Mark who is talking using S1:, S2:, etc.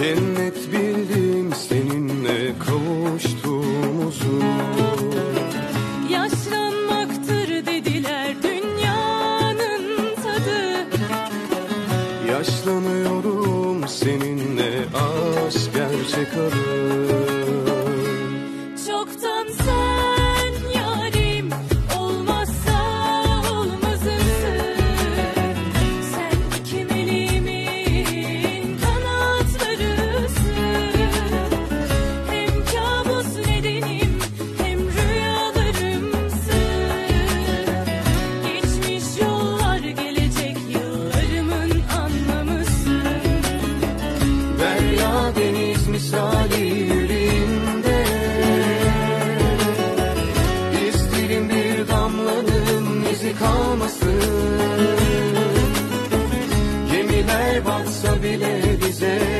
S1: Cennet bildim seninle kavuştuğumuzu.
S2: Yaşlanmaktır dediler dünyanın tadı.
S1: Yaşlanıyorum seninle aşk gerçek adı. misali yüreğimde İsterim bir damlanın izi kalmasın Gemiler batsa bile bize